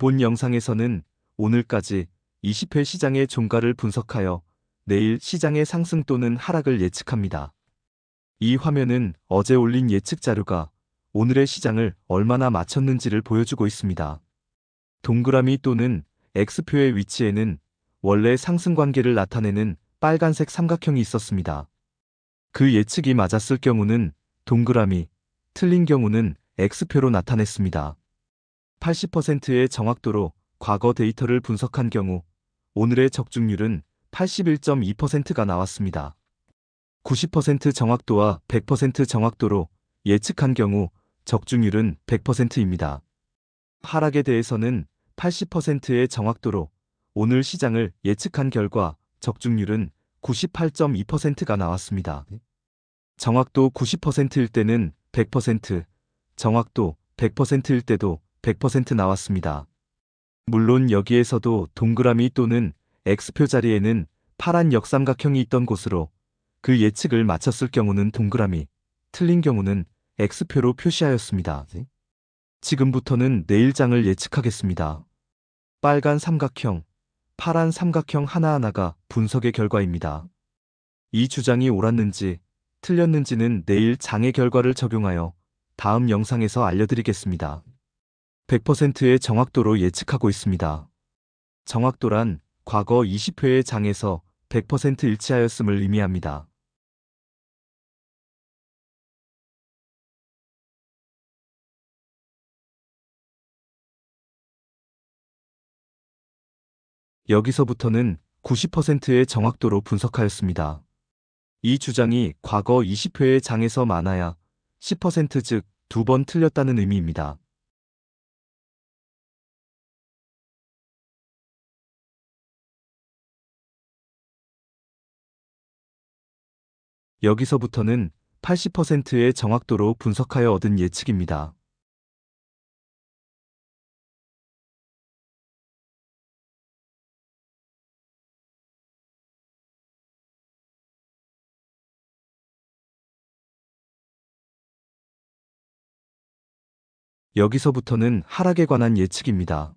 본 영상에서는 오늘까지 20회 시장의 종가를 분석하여 내일 시장의 상승 또는 하락을 예측합니다. 이 화면은 어제 올린 예측 자료가 오늘의 시장을 얼마나 맞췄는지를 보여주고 있습니다. 동그라미 또는 X표의 위치에는 원래 상승 관계를 나타내는 빨간색 삼각형이 있었습니다. 그 예측이 맞았을 경우는 동그라미, 틀린 경우는 X표로 나타냈습니다. 80%의 정확도로 과거 데이터를 분석한 경우 오늘의 적중률은 81.2%가 나왔습니다. 90% 정확도와 100% 정확도로 예측한 경우 적중률은 100%입니다. 하락에 대해서는 80%의 정확도로 오늘 시장을 예측한 결과 적중률은 98.2%가 나왔습니다. 정확도 90%일 때는 100%, 정확도 100%일 때도 100% 나왔습니다. 물론 여기에서도 동그라미 또는 X표 자리에는 파란 역삼각형이 있던 곳으로 그 예측을 맞췄을 경우는 동그라미, 틀린 경우는 X표로 표시하였습니다. 지금부터는 내일장을 예측하겠습니다. 빨간 삼각형, 파란 삼각형 하나하나가 분석의 결과입니다. 이 주장이 옳았는지 틀렸는지는 내일 장의 결과를 적용하여 다음 영상에서 알려드리겠습니다. 100%의 정확도로 예측하고 있습니다. 정확도란 과거 20회의 장에서 100% 일치하였음을 의미합니다. 여기서부터는 90%의 정확도로 분석하였습니다. 이 주장이 과거 20회의 장에서 많아야 10%즉 두 번 틀렸다는 의미입니다. 여기서부터는 80%의 정확도로 분석하여 얻은 예측입니다. 여기서부터는 하락에 관한 예측입니다.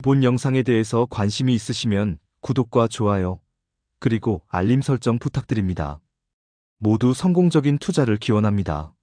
본 영상에 대해서 관심이 있으시면 구독과 좋아요, 그리고 알림 설정 부탁드립니다. 모두 성공적인 투자를 기원합니다.